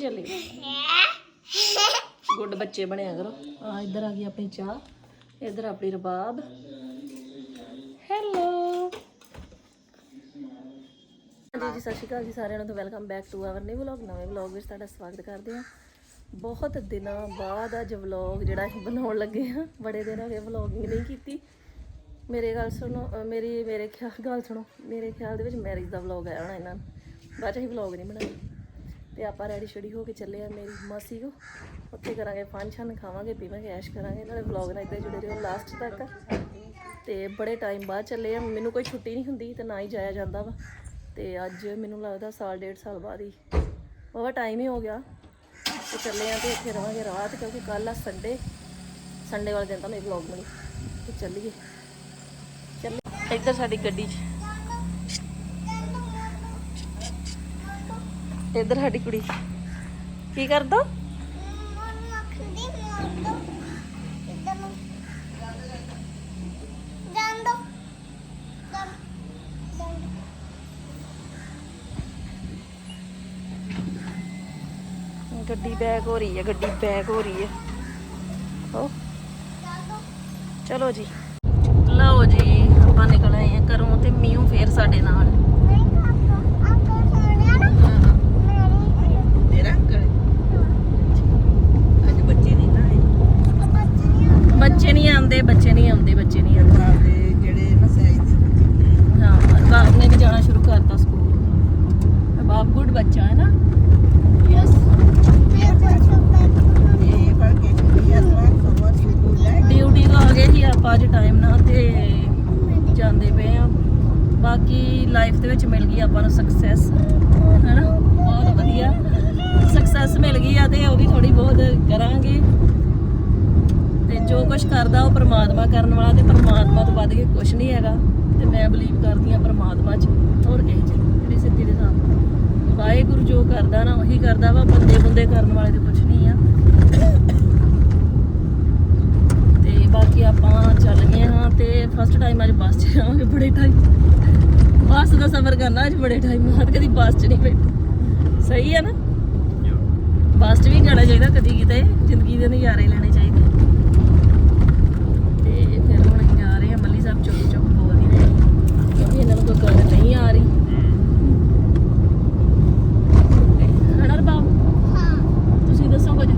ਚੱਲੀ ਗੁੱਡ ਬੱਚੇ ਬਣਿਆ ਕਰੋ। ਆ, ਇੱਧਰ ਆ ਗਈ ਆਪਣੀ ਚਾਹ। ਇੱਧਰ ਆਪਣੀ ਰਬਾਬ। ਹੈਲੋ ਹਾਂਜੀ ਜੀ, ਸਤਿ ਸ਼੍ਰੀ ਅਕਾਲ ਜੀ ਸਾਰਿਆਂ ਨੂੰ ਤੇ welcome back to our new vlog ਨਵੇਂ ਵਲੌਗ ਵਿੱਚ ਤੁਹਾਡਾ ਸਵਾਗਤ ਕਰਦੇ ਹਾਂ। ਬਹੁਤ ਦਿਨਾਂ ਬਾਅਦ ਅੱਜ ਵਲੌਗ ਜਿਹੜਾ ਅਸੀਂ ਬਣਾਉਣ ਲੱਗੇ ਹਾਂ। ਬੜੇ ਦਿਨ ਹੋ ਗਏ ਵਲੌਗਿੰਗ ਨਹੀਂ ਕੀਤੀ। ਮੇਰੇ ਗੱਲ ਸੁਣੋ ਮੇਰੀ, ਮੇਰੇ ਖਿਆਲ ਗੱਲ ਸੁਣੋ। ਮੇਰੇ ਖਿਆਲ ਦੇ ਵਿੱਚ ਮੈਰਿਜ ਦਾ ਵਲੌਗ ਆਇਆ ਹੋਣਾ ਇਹਨਾਂ ਨੂੰ। ਬਾਅਦ 'ਚ ਅਸੀਂ ਵਲੌਗ ਨਹੀਂ ਬਣਾਇਆ ਤੇ ਆਪਾਂ ਰੈਡੀ ਸ਼ੜੀ ਹੋ ਕੇ ਚੱਲੇ ਆ ਮੇਰੀ ਮਾਸੀ ਕੋ। ਉੱਥੇ ਕਰਾਂਗੇ ਫੰਕਸ਼ਨ ਖਾਵਾਂਗੇ, ਪੀਵਾਂਗੇ, ਐਸ਼ ਕਰਾਂਗੇ। ਨਾਲੇ ਵਲੌਗ ਨਾਲ ਇੱਦਾਂ ਜੁੜੇ ਰਹੋ ਲਾਸਟ ਤੱਕ। ਤੇ ਬੜੇ ਟਾਈਮ ਬਾਅਦ ਚੱਲੇ ਆ। ਮੈਨੂੰ ਕੋਈ ਛੁੱਟੀ ਨਹੀਂ ਹੁੰਦੀ ਤੇ ਨਾ ਹੀ ਜਾਇਆ ਜਾਂਦਾ ਵਾ। ਤੇ ਅੱਜ ਮੈਨੂੰ ਲੱਗਦਾ ਸਾਲ, ਡੇਢ ਸਾਲ ਬਾਅਦ ਹੀ। ਬਹੁਤ ਟਾਈਮ ਹੀ ਹੋ ਗਿਆ। ਤੇ ਚੱਲੇ ਆ ਤੇ ਇੱਥੇ ਰਵਾਂਗੇ ਰਾਤ, ਕਿਉਂਕਿ ਕੱਲ ਆ ਸੰਡੇ ਸੰਡੇ ਵਾਲੇ ਦਿਨ ਤਾਂ ਮੇਰੀ ਵਲੌਗ ਬਣੀ। ਤੇ ਚੱਲੀਏ। ਚੱਲੇ ਇੱਧਰ ਸਾਡੀ ਗੱਡੀ 'ਚ। ਇੱਧਰ ਸਾਡੀ ਕੁੜੀ। ਕੀ ਕਰਦਾ? ਗੱਡੀ ਬੈਕ ਹੋ ਰਹੀ ਹੈ, ਗੱਡੀ ਬੈਕ ਹੋ ਰਹੀ ਹੈ। ਹੋ ਚਲੋ ਜੀ। ਲਓ ਜੀ, ਆਪਾਂ ਨਿਕਲ ਆਏ ਆ ਘਰੋਂ ਤੇ ਮੀਂਹ ਫੇਰ ਸਾਡੇ ਨਾਲ ਤੇਰਾ ਅੰਕਲ ਅੱਜ ਬੱਚੇ ਨਹੀਂ ਨਾ ਆਏ ਬੱਚੇ ਨਹੀਂ ਆਉਂਦੇ ਬੱਚੇ ਨਹੀਂ ਆਉਂਦੇ ਬੱਚੇ ਨਹੀਂ ਆਉਂਦੇ ਆਪਦੇ ਜਿਹੜੇ ਨਾ ਸਾਈਜ਼ ਦੇ ਹਾਂ ਬਾਪ ਨੇ ਵੀ ਜਾਣਾ ਸ਼ੁਰੂ ਕਰਤਾ ਸਕੂਲ ਬਾਪ ਗੁੱਡ ਬੱਚਾ ਹੈ ਨਾ ਯਸ ਇਹ ਪਰ ਕੇ ਕੁੜੀ ਆ ਸਵਾ ਸਵਾ ਸਕੂਲ ਲੈ ਡਿਊਟੀ ਤੋਂ ਆ ਗਏ ਸੀ ਆਪਾਂ ਅੱਜ ਟਾਈਮ ਨਾਲ ਤੇ ਜਾਂਦੇ ਪਏ ਆ ਬਾਕੀ ਲਾਈਫ ਦੇ ਵਿੱਚ ਮਿਲ ਗਈ ਆਪਾਂ ਨੂੰ ਸਕਸੈਸ ਹੈਨਾ? ਬਹੁਤ ਵਧੀਆ। ਸਕਸੈਸ ਮਿਲ ਗਈ ਆ ਤੇ ਵੀ ਥੋੜੀ ਬਹੁਤ ਕਰਾਂਗੇ। ਤੇ ਜੋ ਕੁਝ ਕਰਦਾ ਉਹ ਪਰਮਾਤਮਾ ਕਰਨ ਵਾਲਾ ਤੇ ਪਰਮਾਤਮਾ ਤੋਂ ਵੱਧ ਕੇ ਕੁਝ ਨਹੀਂ ਹੈਗਾ। ਤੇ ਮੈਂ ਬਲੀਵ ਕਰਦੀ ਆ ਪਰਮਾਤਮਾ 'ਚ। ਹੋਰ ਕਿਸੇ 'ਚ ਜਿਹੜੀ ਸਿੱਧੀ ਦੇ ਸਾਹ ਵਾਹਿਗੁਰੂ ਜੋ ਕਰਦਾ ਨਾ ਉਹੀ ਕਰਦਾ ਵਾ, ਬੰਦੇ ਬੰਦੇ ਕਰਨ ਵਾਲੇ ਤੇ ਕੁਝ ਨਹੀਂ ਆ। ਤੇ ਬਾਕੀ ਆਪਾਂ ਚੱਲ ਗਏ ਹਾਂ ਤੇ ਫਸਟ ਟਾਈਮ ਅੱਜ ਬੱਸ 'ਚ ਜਾਵਾਂਗੇ, ਬੜੇ ਟਾਈਮ ਬੱਸ ਦਾ ਸਫ਼ਰ ਕਰਨਾ, ਅੱਜ ਬੜੇ ਟਾਈਮ ਬਾਅਦ, ਕਦੀ ਬੱਸ 'ਚ ਨਹੀਂ ਬੈਠੇ। ਸਹੀ ਹੈ ਨਾ? ਬੱਸ 'ਚ ਵੀ ਜਾਣਾ ਚਾਹੀਦਾ, ਕਦੀ ਕਿਤੇ, ਜ਼ਿੰਦਗੀ ਦੇ ਨਜ਼ਾਰੇ ਲੈਣੇ ਚਾਹੀਦੇ। ਤੇ ਫਿਰ ਹੁਣ ਅਸੀਂ ਆ ਰਹੇ ਹਾਂ, ਮੱਲੀ ਸਾਹਿਬ ਚੁੱਪ ਚੁੱਪ ਬੋਲਦੀ ਰਹੇ ਕਿਉਂਕਿ ਇਹਨਾਂ ਨੂੰ ਕੋਈ ਗੱਲ ਨਹੀਂ ਆ ਰਹੀ। ਹਣਾ ਰਬਾਬ ਤੁਸੀਂ ਦੱਸੋ ਕੁਝ।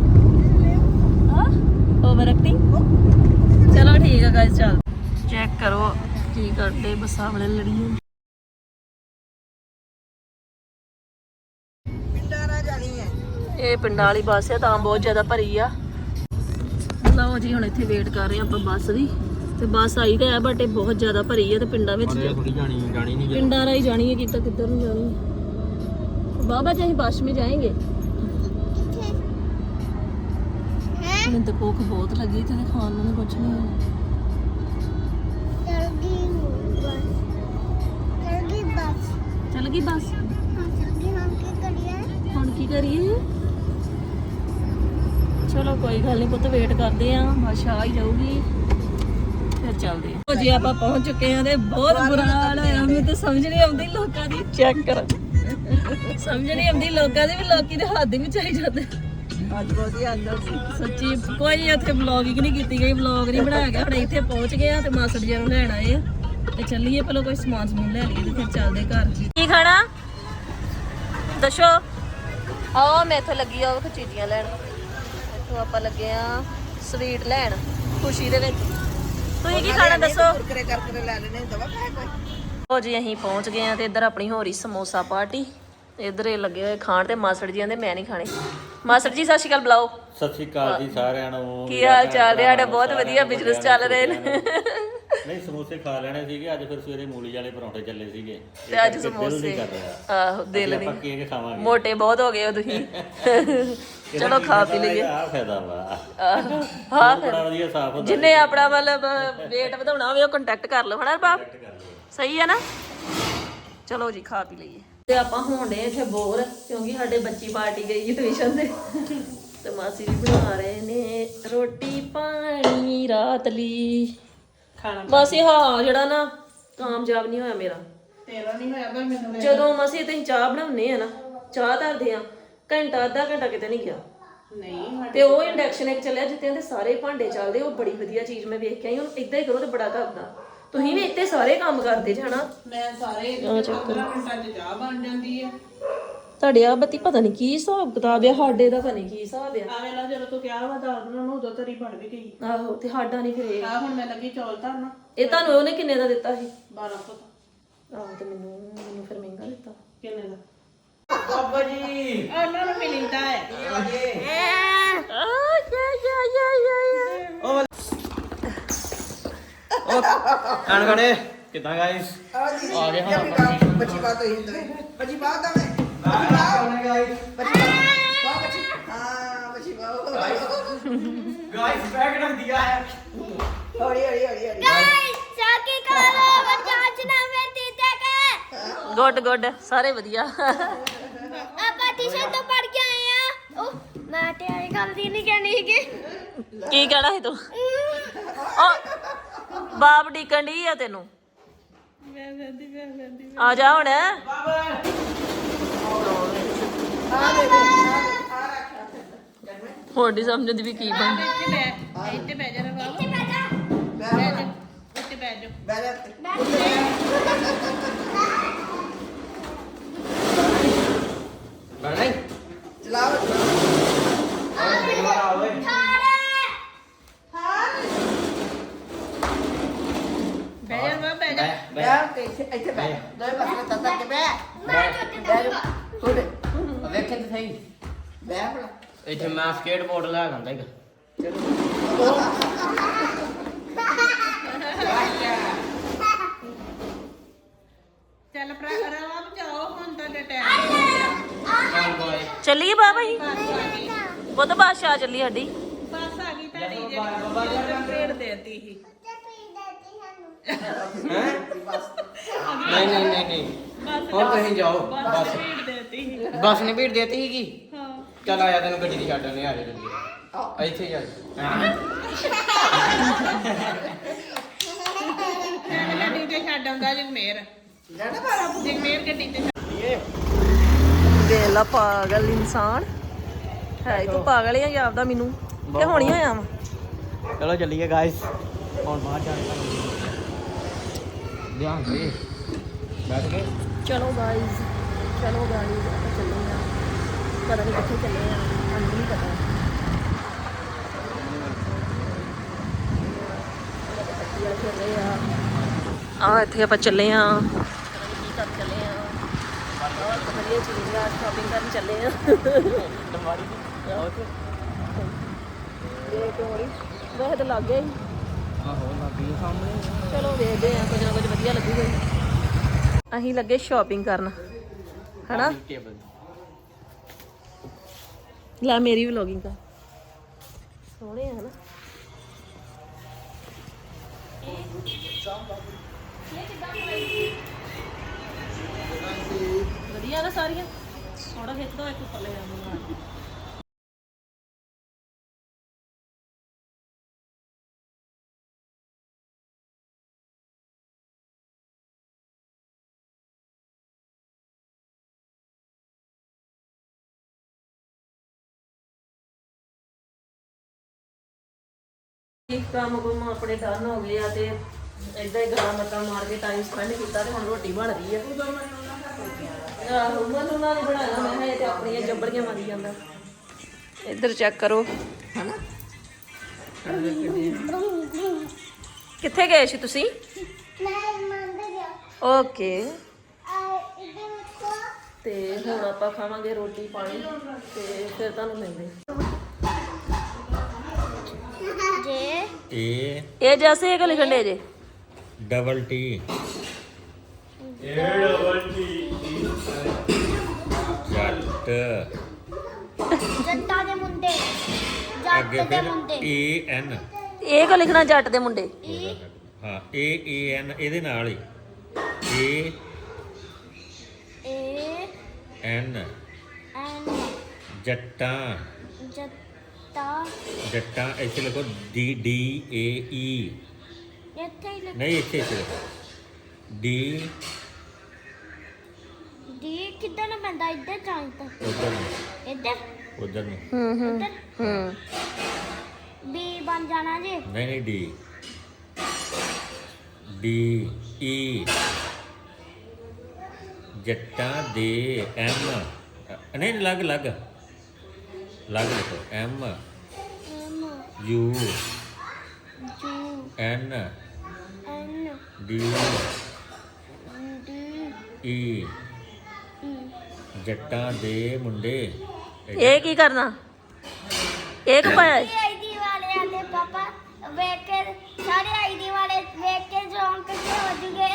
ਹਾਂ? ਓਵਰ ਐਕਟਿੰਗ ਚਲੋ ਠੀਕ ਆ ਗਾਇਸ ਚੱਲ। ਚੈੱਕ ਕਰੋ ਕੀ ਕਰਦੇ, ਬੱਸਾਂ ਵਾਲੇ ਲੜੀਆਂ। ਇਹ ਪਿੰਡਾਂ ਵਾਲੀ ਬੱਸ ਆ ਤਾਂ ਬਹੁਤ ਜ਼ਿਆਦਾ ਭਰੀ ਆ। ਲਓ ਜੀ ਹੁਣ ਇੱਥੇ ਵੇਟ ਕਰ ਰਹੇ ਆ ਆਪਾਂ ਬੱਸ ਦੀ। ਤੇ ਬੱਸ ਆਈ ਤਾਂ ਹੈ ਬਟ ਇਹ ਬਹੁਤ ਜ਼ਿਆਦਾ ਭਰੀ ਆ ਤੇ ਪਿੰਡਾਂ ਵਿੱਚ ਜਾਣੀ ਜਾਣੀ ਨਹੀਂ ਪਿੰਡਾਂ ਰਾਹੀਂ ਜਾਣੀ ਹੈ ਕੀਤਾ ਕਿੱਧਰ ਨੂੰ ਜਾਣੀ ਬਾਬਾ ਜੀ ਬੱਸ ਮੇ ਜਾਏਂਗੇ। ਮੈਨੂੰ ਤਾਂ ਭੁੱਖ ਬਹੁਤ ਲੱਗੀ ਤੇ ਖਾਣ ਨੂੰ ਕੁਝ ਨਹੀਂ ਹੋਇਆ। ਚੱਲ ਗਈ ਬੱਸ। ਹੁਣ ਕੀ ਕਰੀਏ? ਕੋਈ ਗੱਲ ਨਹੀਂ ਪੁੱਤ ਵੇਟ ਕਰਦੇ ਆ ਬਸ ਆ ਹੀ ਜਾਊਗੀ ਫਿਰ ਚੱਲਦੇ ਆ। ਜੀ ਆਪਾਂ ਪਹੁੰਚ ਚੁੱਕੇ ਆ ਤੇ ਬਹੁਤ ਬੁਰਾ ਹਾਲ ਹੋਇਆ। ਮੈਨੂੰ ਤਾਂ ਸਮਝ ਨਹੀਂ ਆਉਂਦੀ ਲੋਕਾਂ ਦੀ। ਚੈੱਕ ਕਰ। ਸਮਝ ਨਹੀਂ ਆਉਂਦੀ ਲੋਕਾਂ ਦੀ ਵੀ ਲੋਕੀ ਦੇ ਹੱਥ ਵਿੱਚ ਆਈ ਜਾਂਦੇ। ਅੱਜ ਬਹੁਤੀ ਅੰਦਰ ਸੀ। ਸੱਚੀ ਕੋਈ ਇੱਥੇ ਵਲੌਗਿੰਗ ਨਹੀਂ ਕੀਤੀ ਗਈ ਵਲੌਗ ਨਹੀਂ ਬਣਾਇਆ ਗਿਆ। ਹੁਣ ਇੱਥੇ ਪਹੁੰਚ ਗਏ ਆ ਤੇ ਮਾਸੜ ਜੀ ਨੂੰ ਲੈਣ ਆਏ ਆ। ਤੇ ਚੱਲੀਏ ਪਹਿਲਾਂ ਕੋਈ ਸਮਾਨ ਸਮੂਨ ਲੈ ਲਈਏ ਤੇ ਫਿਰ ਚੱਲਦੇ ਘਰ। ਕੀ ਖਾਣਾ? ਦੱਸੋ। ਆਓ ਮੈਂ ਇੱਥੋਂ ਲੱਗੀ ਆ ਉਹ ਚੀਜ਼ੀਆਂ ਲੈਣ। ਇੱਥੋਂ ਆਪਾਂ ਲੱਗੇ ਆ ਸਵੀਟ ਲੈਣ ਖੁਸ਼ੀ ਦੇ ਵਿੱਚ। ਤੁਸੀਂ ਕੀ ਖਾਣਾ ਦੱਸੋ? ਕੁਰਕਰੇ ਕਰਕੇ ਲੈ ਲੈਣੇ ਦਵਾ ਪੈ ਕੋਈ ਉਹ ਜੀ ਅਸੀਂ ਪਹੁੰਚ ਗਏ ਆ ਤੇ ਇੱਧਰ ਆਪਣੀ ਹੋ ਰਹੀ ਸਮੋਸਾ ਪਾਰਟੀ। ਤੇ ਇੱਧਰ ਇਹ ਲੱਗੇ ਹੋਏ ਖਾਣ ਤੇ ਮਾਸੜ ਜੀ ਕਹਿੰਦੇ ਮੈਂ ਨਹੀਂ ਖਾਣੇ। ਮਾਸੜ ਜੀ ਸਤਿ ਸ਼੍ਰੀ ਅਕਾਲ ਬੁਲਾਓ। ਸਤਿ ਸ਼੍ਰੀ ਅਕਾਲ ਜੀ ਸਾਰਿਆਂ ਨੂੰ। ਕੀ ਹਾਲ ਚਾਲ? ਹੈ ਸਾਡੇ ਬਹੁਤ ਵਧੀਆ ਬਿਜ਼ਨਸ ਚੱਲ ਰਹੇ ਨੇ। ਨਹੀਂ ਸਮੋਸੇ ਖਾ ਲੈਣੇ ਸੀਗੇ ਅੱਜ ਫਿਰ ਸਵੇਰੇ ਮੂਲੀ ਵਾਲੇ ਪਰੌਂਠੇ ਚੱਲੇ ਸੀਗੇ। ਤੇ ਅੱਜ ਸਮੋਸੇ। ਆਹੋ ਦਿਲ ਨਹੀਂ। ਕੇਕ ਖਾਵਾਂਗੇ? ਮੋਟੇ ਬਹੁਤ ਹੋ ਗਏ ਹੋ ਤੁਸੀਂ। ਚਲੋ ਖਾ ਪੀ ਲਈਏ। ਆ ਫਾਇਦਾ ਵਾ। ਹਾਂ। ਬੜਾ ਵਧੀਆ ਸਾਫ਼ ਹੁੰਦਾ ਜਿੰਨੇ ਆਪਣਾ ਮਤਲਬ weight ਵਧਾਉਣਾ ਹੋਵੇ ਉਹ ਕੰਟੈਕਟ ਕਰ ਲਓ ਹਨਾ ਬਾਪ? ਸਹੀ ਹੈ ਨਾ? ਚਲੋ ਜੀ ਖਾ ਪੀ ਲਈਏ। ਤੇ ਆਪਾਂ ਹੋਣੇ ਇੱਥੇ ਬੋਰ ਕਿਉਂਕਿ ਸਾਡੇ ਬੱਚੀ ਪਾਰਟੀ ਗਈ ਹੈ ਟਿਊਸ਼ਨ ਤੇ। ਤੇ ਮਾਸੀ ਜੀ ਬਣਾ ਰਹੇ ਨੇ ਰੋਟੀ ਪਾਣੀ ਰਾਤ ਲਈ। ਖਾਣਾ ਬਸ ਇਹ ਹਾਂ ਜਿਹੜਾ ਨਾ ਕਾਮਯਾਬ ਨਹੀਂ ਹੋਇਆ ਮੇਰਾ। ਤੇਰਾ ਨਹੀਂ ਹੋਇਆ ਪਰ ਮੈਨੂੰ ਜਦੋਂ ਮਸੀ ਤੇ ਚਾਹ ਬਣਾਉਨੇ ਆ ਨਾ ਚਾਹ ਧਰਦੇ ਆ ਘੰਟਾ ਅੱਧਾ ਘੰਟਾ ਕਿਤੇ ਨਹੀਂ ਗਿਆ। ਨਹੀਂ ਤੇ ਉਹ ਇੰਡਕਸ਼ਨ ਇੱਕ ਚੱਲਿਆ ਜਿੱਤੇ ਦੇ ਸਾਰੇ ਭਾਂਡੇ ਚੱਲਦੇ ਉਹ ਬੜੀ ਵਧੀਆ ਚੀਜ਼ ਮੈਂ ਵੇਖ ਕੇ ਆਈ ਹੁਣ ਇਦਾਂ ਹੀ ਕਰੋ ਤੇ ਬੜਾ ਕਰਦਾ ਤੁਸੀਂ ਵੀ ਇੱਥੇ ਸਾਰੇ ਕੰਮ ਕਰਦੇ ਜਾਣਾ ਮੈਂ ਸਾਰੇ 15 ਮਿੰਟਾਂ 'ਚ ਚਾਹ ਬਣ ਜਾਂਦੀ ਹੈ ਤੁਹਾਡੇ ਆ ਬੱਤੀ ਪਤਾ ਨਹੀਂ ਕੀ ਹਿਸਾਬ ਕਿਤਾਬ ਆ ਸਾਡੇ ਦਾ ਪਤਾ ਨਹੀਂ ਕੀ ਹਿਸਾਬ ਆ। ਆ ਵੇਲਾ ਜਦੋਂ ਤੂੰ ਕਿਹਾ ਵਾ ਦਾਦ ਨੂੰ ਉਦੋਂ ਤੇਰੀ ਬਣ ਵੀ ਗਈ। ਆਹੋ ਤੇ ਸਾਡਾ ਨਹੀਂ ਫਿਰ ਇਹ। ਆ ਹੁਣ ਮੈਂ ਲੱਗੀ ਚੌਲ ਧਰਨਾ। ਇਹ ਤੁਹਾਨੂੰ ਉਹਨੇ ਕਿੰਨੇ ਦਾ ਦਿੱਤਾ ਸੀ? 1200 ਦਾ। ਆਹੋ ਤੇ ਮੈਨੂੰ ਮੈਨੂੰ ਫਿਰ ਮਹਿੰਗਾ ਦਿੱਤਾ। ਕਿੰਨੇ ਦਾ? ਬਾਬਾ ਜੀ। ਉਹਨਾਂ ਨੂੰ ਮਿਲਿੰਦਾ ਹੈ। ਆਣ ਖੜੇ ਕਿਦਾਂ ਗਾਇਸ? ਆ ਗਏ ਹੁਣ ਆਪਾਂ। ਬੱਚੀ ਬਾਤ ਹੋਈ ਹੁੰਦੀ ਆ ਗਾਇਸ ਬੱਚੀ ਬਾਤ ਬੱਚੀ ਹਾਂ ਹੈ ਗੁੱਡ ਗੁੱਡ ਸਾਰੇ ਵਧੀਆ ਆਪਾਂ ਟਿਊਸ਼ਨ ਤੋਂ ਪੜ ਕੇ ਆਏ ਆ ਉਹ ਮੈਂ ਤੇ ਆਈ ਗੱਲ ਦੀ ਨਹੀਂ ਕਹਿਣੀ ਹੈਗੀ ਕੀ ਕਹਿਣਾ ਸੀ ਤੂੰ ਓ ਬਾਪ ਡੀਕਣ ਡਈ ਆ ਤੈਨੂੰ ਆ ਜਾ ਹੁਣ ਹੁਣ ਨਹੀਂ ਸਮਝਦੀ ਵੀ ਕੀ ਬਣ ਇੱਥੇ ਬੈ ਇੱਥੇ ਬੈ ਜਾ ਰਵਾ ਇੱਥੇ ਬੈਠ ਜਾ ਬੈ ਜਾ ਇੱਥੇ ਬੈ ਜਾ ਬੈਠ ਜਾ ਬਣਾ ਚਲਾਓ ਆ ਓਏ ਥਾੜੇ ਬੈ ਜਾ ਵਾ ਬੈ ਜਾ ਬੈ ਬੈ ਇੱਥੇ ਇੱਥੇ ਬੈ ਦੋਏ ਪਾਸੇ ਤੱਕ ਕੇ ਬੈ ਮੈਂ ਚੁੱਟ ਜਾਊਂਗਾ ਵੇਖੇ ਤੇ ਸਹੀ। ਬੈ ਆਪਣਾ ਇੱਥੇ ਮੈਂ ਸਕੇਟਬੋਰਡ ਲੈ ਆਂਦਾ ਇੱਕ। ਚੱਲ ਭਰਾ ਰਵਾ ਬਚਾਓ ਹੁਣ ਤੁਹਾਡਾ ਟਾਈਮ ਆਣ ਬੋਏ ਚੱਲੀਏ ਬਾਬਾ ਜੀ ਬੁੱਧ ਬਾਦਸ਼ਾਹ ਚੱਲੀ ਸਾਡੀ। ਬਸ ਆ ਗਈ ਤੁਹਾਡੀ ਜਿਹੜੀ ਪਲੇਟ ਦੇਤੀ ਸੀ। ਹੈ? ਨਹੀਂ ਨਹੀਂ ਨਹੀਂ ਨਹੀਂ। ਹੁਣ ਤੁਸੀਂ ਜਾਓ। ਬਸ ਪਲੇਟ ਦੇਤੀ ਸੀ ਬਸ ਨੇ ਭੀੜ ਦੇਤੀ ਸੀਗੀ। ਹਾਂ। ਚੱਲ ਆਇਆ ਤੈਨੂੰ ਗੱਡੀ ਦੀ ਛੱਡਣ ਨੇ ਆ ਜਾ ਜਲਦੀ ਇੱਥੇ ਚੱਲ ਮੈਂ ਗੱਡੀ ਤੇ ਛੱਡ ਆਉਂਦਾ ਜਗਮੇਰ ਜਾਣਾ ਬਾਰਾ ਜਗਮੇਰ ਗੱਡੀ ਤੇ ਵੇਲਾ ਪਾਗਲ ਇਨਸਾਨ। ਹੈ ਤੂੰ ਪਾਗਲ ਹੀ ਆ ਜਾਪਦਾ ਮੈਨੂੰ। ਕਿ ਹੋਣੀ ਹੋਇਆ ਵਾ ਚਲੋ ਚੱਲੀਏ ਗਾਇਸ ਹੁਣ ਬਾਹਰ ਜਾਣ ਦਾ ਧਿਆਨ ਦੇ। ਬੈਠ ਗਏ ਚਲੋ ਗਾਇਜ਼ ਚਲੋ ਗਾਇਜ਼ ਆਪਾਂ ਚੱਲੇ ਆ ਪਤਾ ਨਹੀਂ ਕਿੱਥੇ ਚੱਲੇ ਆ ਮੈਨੂੰ ਨਹੀਂ ਪਤਾ। ਆ ਇੱਥੇ ਆਪਾਂ ਚੱਲੇ ਆ ਕੀ ਕਰਨ ਚੱਲੇ ਆ ਬਹੁਤ ਵਧੀਆ ਚੀਜ਼ ਆ ਸ਼ਾਪਿੰਗ ਕਰਨ ਚੱਲੇ ਆ ਦਮਾਰੀ ਇਹ ਕਿਹੜੀ ਵੈਸੇ ਤਾਂ ਲੱਗ ਗਏ ਆਹੋ ਲੱਗੀ ਸਾਹਮਣੇ। ਚਲੋ ਵੇਖਦੇ ਆ ਕੁਝ ਨਾ ਕੁਝ ਵਧੀਆ ਲੱਗੂਗਾ। ਅਸੀਂ ਲੱਗੇ ਸ਼ਾਪਿੰਗ ਕਰਨ। ਹਨਾ? ਟੇਬਲ ਲੈ ਮੇਰੀ ਵਲੋਗਿੰਗ ਕਰ। ਸੋਹਣੇ ਆ ਹਨਾ। ਵਧੀਆ ਨਾ ਸਾਰੀਆਂ। ਥੋੜਾ ਖਿੱਚ ਦੋ, ਇੱਕ ਉੱਪਰ ਲੈ ਜਾਂਦੇ ਕੰਮ ਕੁਮ ਆਪਣੇ ਡਨ ਹੋ ਗਏ ਆ ਤੇ ਏਦਾਂ ਹੀ ਗੱਲਾਂ ਮੱਤਾਂ ਮਾਰ ਕੇ ਟਾਈਮ ਸਪੈਂਡ ਕੀਤਾ ਤੇ ਹੁਣ ਰੋਟੀ ਬਣ ਰਹੀ ਆ। ਆਹੋ ਮਨ ਉਹਨਾਂ ਨੇ ਬਣਾਇਆ ਮੈਂ ਕਿਹਾ ਇਹ ਤੇ ਆਪਣੀਆਂ ਜੱਬੜੀਆਂ ਮਾਰੀ ਜਾਂਦਾ। ਇੱਧਰ ਚੈੱਕ ਕਰੋ ਹਨਾ? ਕਿੱਥੇ ਗਏ ਸੀ ਤੁਸੀਂ? ਮੈਂ ਮੰਨ ਗਿਆ ਓਕੇ ਤੇ ਹੁਣ ਆਪਾਂ ਖਾਵਾਂਗੇ ਰੋਟੀ ਪਾਣੀ ਤੇ ਫਿਰ ਤੁਹਾਨੂੰ ਮਿਲਦੇ ਜੇ ਏ ਇਹ ਜੈਸੇ ਇਹ ਲਿਖਣ ਦੇ ਜੇ? ਡਬਲ ਟੀ ਜੱਟ। ਜੱਟਾਂ ਦੇ ਮੁੰਡੇ। ਅੱਗੇ ਜੱਟ ਦੇ ਫਿਰ ਮੁੰਡੇ। ਏ ਐਨ ਇਹ ਕੋ ਲਿਖਣਾ ਜੱਟ ਦੇ ਮੁੰਡੇ। ਹਾਂ ਏ ਏ ਐਨ ਇਹਦੇ ਨਾਲ ਹੀ। ਏ ਏ ਐਨ ਐਨ ਜੱਟਾਂ। ਜੱਟਾ ਜੱਟਾਂ ਇੱਥੇ ਲਿਖੋ ਡੀ ਡੀ ਏ ਈ ਇੱਥੇ ਹੀ ਲਿਖ। ਨਹੀਂ ਇੱਥੇ ਇੱਥੇ ਲਿਖੋ। ਡੀ ਦੀ ਕਿੱਦਾਂ ਨਾ ਪੈਂਦਾ? ਇੱਧਰ ਚਾਹੀਦਾ ਉਧਰ ਇੱਧਰ ਇੱਧਰ। ਉਧਰ ਨੂੰ। ਹੂੰ ਹੂੰ ਹੂੰ। ਬੀ ਬਣ ਜਾਣਾ ਜੀ। ਨਹੀਂ ਨਹੀਂ ਡੀ ਡੀ ਈ ਜੱਟਾਂ ਦੇ ਐਮ ਨਹੀਂ ਲੱਗ ਲੱਗ ਲੱਗ ਲਿਖੋ M M U U N N D D E E ਜੱਟਾਂ ਦੇ ਮੁੰਡੇ ਇਹ ਕੀ ਕਰਨਾ? ਇਹ ਕਿ ਪਾਇਆ? ਆਈਡੀ ਵਾਲੇ ਆਦੇ ਪਾਪਾ ਵੇਖ ਕੇ ਸਾਰੇ ਆਈਡੀ ਵਾਲੇ ਵੇਖ ਕੇ ਜੌਂਕ ਕੇ ਹੋ ਜੂਗੇ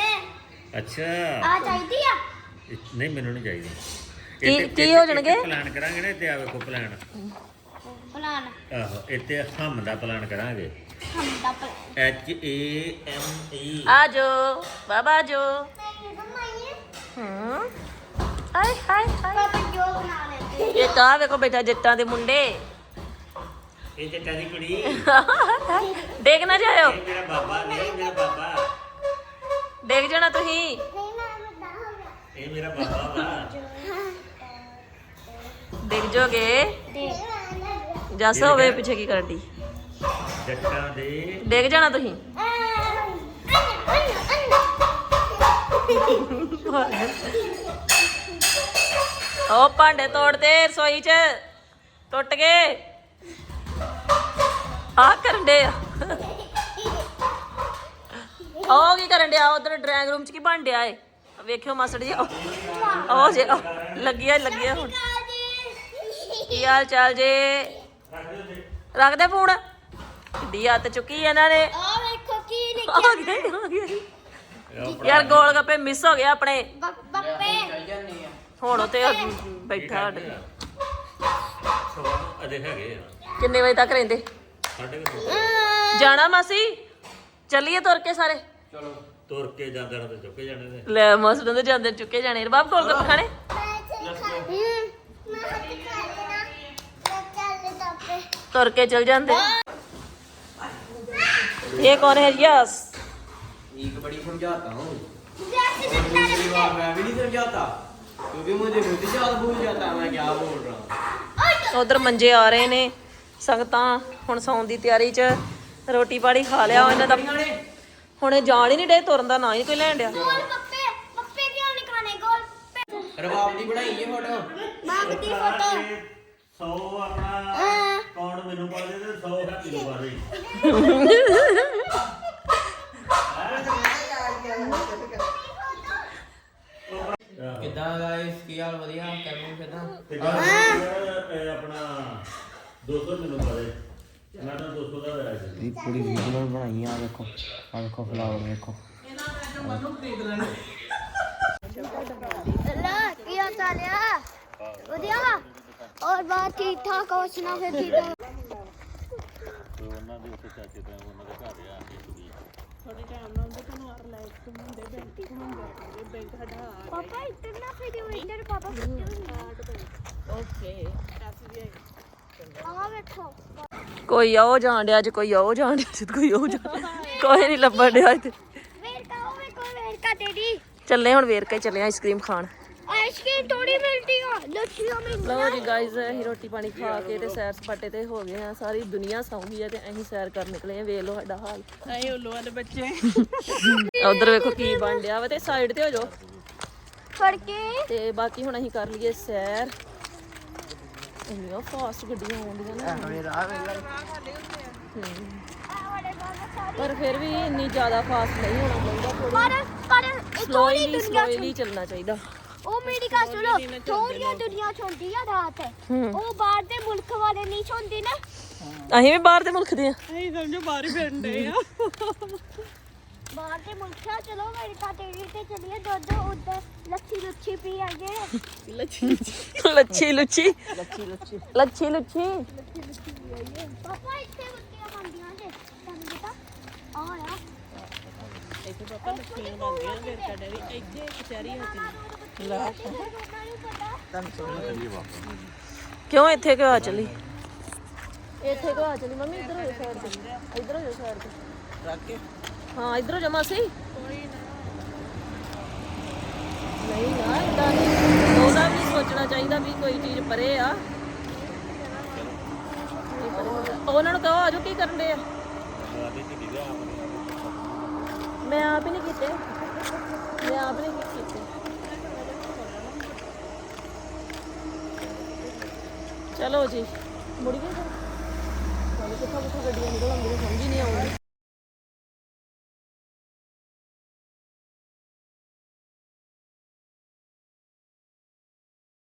ਅੱਛਾ। ਆ ਚਾਹੀਦੀ ਆ? ਨਹੀਂ ਮੈਨੂੰ ਨਹੀਂ ਚਾਹੀਦੀ। ਕੀ- ਕੀ ਹੋ ਜਾਣਗੇ? ਪਲਾਨ ਕਰਾਂਗੇ ਨਾ ਇੱਥੇ ਆ ਵੇਖੋ ਪਲਾਨ ਪਲਾਨ ਆਹੋ ਇੱਥੇ ਹਮ ਦਾ ਪਲਾਨ ਕਰਾਂਗੇ। ਹਮ ਦਾ plan H A M E ਆ ਜੋ ਬਾਬਾ ਜੋ ਹੂੰ ਹਾਏ ਹਾਏ ਹਾਏ। ਪਾਪਾ ਜੋ ਬਣਾ ਲੈਂਦੇ ਇਹ ਕਾ ਵੇਖੋ ਬੇਟਾ ਜੱਟਾਂ ਦੇ ਮੁੰਡੇ। ਇਹ ਜੱਟਾਂ ਦੀ ਕੁੜੀ। ਨਾ ਜਾਇਓ। ਮੇਰਾ ਬਾਬਾ ਨਹੀਂ ਮੇਰਾ ਬਾਬਾ। ਡੇਗ ਜਾਣਾ ਤੁਸੀਂ ਨਹੀਂ ਨਾ ਵੱਡਾ ਹੋ ਗਿਆ ਇਹ ਮੇਰਾ ਬਾਬਾ ਵਾ ਡਿੱਗ ਜੋਗੇ ਦੇਖ ਜੱਸ ਹੋਵੇ ਪਿੱਛੇ ਕੀ ਕਰਨ ਦੀ ਜੱਟਾਂ ਦੇ। ਡਿੱਗ ਜਾਣਾ ਤੁਸੀਂ? ਉਹ ਭਾਂਡੇ ਤੋੜਦੇ ਰਸੋਈ 'ਚ ਟੁੱਟ ਗਏ। ਆ ਕਰਨ ਦੇ ਆ। ਉਹ ਕੀ ਕਰਨ ਡਿਆ? ਉਧਰ ਡਰਾਇੰਗ ਰੂਮ 'ਚ ਕੀ ਬਣ ਡਿਆ ਏ? ਵੇਖਿਓ ਮਾਸੜ ਜੀ ਉਹ ਜੇ ਲੱਗਿਆ ਲੱਗਿਆ ਹੁਣ। ਕੀ ਹਾਲ ਚਾਲ ਜੇ? ਰੱਖ ਦੇ ਫੋਨ? ਕਿੱਡੀ ਹੱਥ ਚੁੱਕੀ ਇਹਨਾਂ ਨੇ। ਆ ਵੇਖੋ ਕੀ ਆ ਲਿਖਿਆ ਗਏ ਆ ਗਏ। ਉਹ ਯਾਰ ਗੋਲ ਗੱਪੇ ਮਿਸ ਹੋ ਗਏ ਆਪਣੇ। ਬ- ਬੱਪੇ। ਹੁਣ ਤੇ ਬੈਠਾ ਸਾਡੇ। ਨਾਲ। ਸਵਾ ਨੂੰ ਅਜੇ ਹੈਗੇ ਆ। ਕਿੰਨੇ ਵਜੇ ਤੱਕ ਰਹਿੰਦੇ? ਸਾਡੇ ਕੋਲ ਜਾਣਾ ਮਾਸੀ? ਚੱਲੀਏ ਤੁਰ ਕੇ ਸਾਰੇ। ਚਲੋ। ਤੁਰ ਕੇ ਜਾਂਦਾ ਨਾ ਤੇ ਚੁੱਕੇ ਜਾਣੇ ਨੇ। ਲੈ ਮਾਸਟਰ ਦੇ ਜਾਂਦੇ ਚੁੱਕੇ ਜਾਣੇ ਬਾਬ ਗੋਲ ਗੱਪੇ ਖਾਣੇ? ਤੁਰ ਕੇ ਚਲ ਜਾਂਦੇ ਇਹ ਕੌਣ ਹੈ ਯਸ एक बड़ी समझाता हूँ दूसरी बार मैं भी नहीं समझाता क्योंकि मुझे खुद ही याद भूल जाता है मैं क्या बोल रहा हूँ ਉਧਰ ਮੰਜੇ ਆ ਰਹੇ ਨੇ ਸੰਗਤਾਂ ਹੁਣ ਸੌਣ ਦੀ ਤਿਆਰੀ 'ਚ ਰੋਟੀ ਪਾਣੀ ਖਾ ਲਿਆ ਇਹਨਾਂ ਦਾ ਹੁਣ ਇਹ ਜਾਣ ਹੀ ਨਹੀਂ ਡੇ ਤੁਰਨ ਦਾ ਨਾਂ ਹੀ ਕੋਈ ਲੈਣ ਡਿਆ ਗੋਲ ਪੱਪੇ ਪੱਪੇ ਕਿਉਂ ਨਹੀਂ ਖਾਣੇ ਗੋਲ ਪੱਪੇ रबाब की बनाई है फोटो ਮੰਗਦੀ ਫੋਟੋ 100 ਆਪਣਾ ਕੌਣ ਮੈਨੂੰ ਪਾ ਦੇ ਤੇ 100 ਹੈਪੀ ਨੂੰ ਪਾ ਦੇ ਕਿਦਾਂ ਗਾਇਸ ਕੀ ਹਾਲ ਵਧੀਆ? ਕੈਮਰੇ ਕਿਦਾਂ? ਤੇ ਗੱਲ ਇਹ ਆਪਣਾ 200 ਮੈਨੂੰ ਪਾ ਦੇ ਮੈਂ ਤਾਂ 200 ਦਾ ਲੈ ਆਇਆ ਸੀ ਇਹ ਪੂਰੀ ਵੀਡੀਓ ਬਣਾਈ ਆ ਦੇਖੋ ਆ ਦੇਖੋ ਫਲਾਵਰ ਦੇਖੋ ਇਹਨਾਂ ਦਾ ਤਾਂ ਮਨੂੰ ਖਰੀਦ ਲੈਣਾ ਅੱਲਾ ਕੀ ਹਾਲ ਚਾਲ ਆ? ਵਧੀਆ? ਵਾ ਔਰ ਬਾਤ ਠੀਕ ਠਾਕ ਹੋ ਸੁਣਾ ਫਿਰ ਠੀਕ ਆ ਤੇ ਉਹਨਾਂ ਦੇ ਉੱਤੇ ਚਾਚੇ ਤੇ ਉਹਨਾਂ ਦੇ ਘਰ ਆ। ਕੇ ਕੁੜੀ ਪਾਪਾ ਇੱਧਰ ਨਾ ਫਿਰ ਇੱਧਰ ਪਾਪਾ ਓਕੇ ਆ ਵੇਖੋ। ਕੋਈ ਆਓ ਜਾਣ ਡਿਆ ਅੱਜ ਕੋਈ ਆਓ ਜਾਣ ਡਿਆ ਅੱਜ ਕੋਈ ਉਹ ਜਾਣ ਕੋਈ ਨਹੀਂ ਲੱਭਣ ਡਿਆ ਇੱਥੇ। ਵੇਰਕਾ ਉਹ ਵੇਖੋ ਵੇਰਕਾ ਤੇਰੀ ਚੱਲੇ ਹੁਣ ਵੇਰ ਕੇ ਚੱਲੇ ਆਈਸਕ੍ਰੀਮ ਖਾਣ। ਆਈਸਕ੍ਰੀਮ ਥੋੜੀ ਮਿਲਦੀ ਆ। ਲੱਛੀਆਂ ਮਿਲਦੀਆਂ ਲਓ ਜੀ ਗਾਇਜ਼ ਅਸੀਂ ਰੋਟੀ ਪਾਣੀ ਖਾ ਕੇ ਤੇ ਸੈਰ ਸਪਾਟੇ ਤੇ ਹੋ ਗਏ ਆ ਸਾਰੀ ਦੁਨੀਆ ਸੌਂ ਗਈ ਆ ਤੇ ਅਸੀਂ ਸੈਰ ਕਰਨ ਨਿਕਲੇ ਆ ਵੇਖ ਲਓ ਸਾਡਾ ਹਾਲ। ਅਸੀਂ ਉੱਲੂ ਵਾਲੇ ਬੱਚੇ। ਉਧਰ ਵੇਖੋ ਕੀ ਬਣ ਡਿਆ ਵਾ ਤੇ ਸਾਈਡ ਤੇ ਹੋ ਜਾਓ। ਫੜ ਕੇ। ਤੇ ਬਾਕੀ ਹੁਣ ਅਸੀਂ ਕਰ ਲਈਏ ਸੈਰ। ਇੰਨੀਆਂ ਫਾਸਟ ਗੱਡੀਆਂ ਆਉਂਦੀਆਂ ਨੇ। ਪਰ ਫਿਰ ਵੀ ਇੰਨੀ ਜ਼ਿਆਦਾ ਫਾਸਟ ਨਹੀਂ ਹੋਣਾ ਚਾਹੀਦਾ। ਥੋੜੀ ਪਰ ਪਰ ਇਹ ਥੋੜੀ ਸਲੋਈਲੀ ਦੁਨੀਆ ਸਲੋਈਲੀ ਚੱਲਣਾ ਚਾਹੀਦਾ। ਉਹ ਮੇਰੀ ਗੱਲ ਸੁਣੋ ਥੋੜੀਆਂ ਦੁਨੀਆ ਛੋਂਦੀ ਆ ਰਾਤ। ਉਹ ਬਾਹਰ ਦੇ ਮੁਲਕ ਵਾਲੇ ਨਹੀਂ ਛੋਂਦੀ ਨਾ। ਅਸੀਂ ਵੀ ਬਾਹਰ ਦੇ ਮੁਲਕ ਦੇ ਆ। ਅਸੀਂ ਸਮਝੋ ਬਾਹਰ ਹੀ ਫਿਰਨ ਡਏ ਆ। ਬਾਹਰ ਦੇ ਮੁਲਕ ਆ ਚਲੋ ਅਮਰੀਕਾ ਤੇਰੀ ਤੇ ਚਲੀਏ ਦੁੱਧ ਉੱਧਰ ਲੱਛੀ ਲੁੱਛੀ ਪੀ ਆਈਏ। ਲੱਛੀ ਲੁੱਛੀ। ਲੱਛੀ ਲੁੱਛੀ। ਲੱਛੀ ਲੁੱਛੀ। ਪਾਪਾ ਇੱਥੇ ਕੁੱਤੀਆਂ ਬਣਦੀਆਂ ਜੇ। ਤੁਹਾਨੂੰ ਪਤਾ ਆ ਆ। ਇੱਥੇ ਪਾਪਾ ਲੱਛੀਆਂ ਬਣਦੀਆਂ ਵੇਰਕਾ ਡੈਰੀ ਇੱਥੇ ਕਚਹਿਰੀ ਹੁੰਦੀ। ਕਿਉਂ ਇੱਥੇ ਕਿਉਂ ਆ ਚਲੀ? ਇੱਥੇ ਕਿਉਂ ਆ ਚਲੀ? ਮੰਮੀ ਇੱਧਰ ਹੋ ਜਾ ਸਾਈਡ ਤੇ। ਇੱਧਰ ਹੋ ਜਾ ਸਾਈਡ ਤੇ। ਰੱਖ ਕੇ। ਹਾਂ ਇੱਧਰ ਹੋ ਜਾ ਮਾਸੀ। ਨਹੀਂ ਨਾ ਇਦਾਂ ਨਹੀਂ। ਉਹਦਾ ਵੀ ਸੋਚਣਾ ਚਾਹੀਦਾ ਵੀ ਕੋਈ ਚੀਜ਼ ਪਰੇ ਆ। ਉਹਨਾਂ ਨੂੰ ਕਹੋ ਆਜੋ ਕੀ ਕਰਨ ਦੇ ਆ? ਮੈਂ ਆਪ ਹੀ ਨਹੀਂ ਕੀਤੇ। ਮੈਂ ਆਪ ਨਹੀਂ ਚਲੋ ਜੀ। ਮੁੜ ਗਏ। ਫਿਰ ਕਿੱਥੋਂ ਕਿੱਥੋਂ ਗੱਡੀਆਂ ਨਿਕਲ ਆਉਂਦੀਆਂ ਸਮਝ ਹੀ ਨਹੀਂ ਆਉਂਦੀ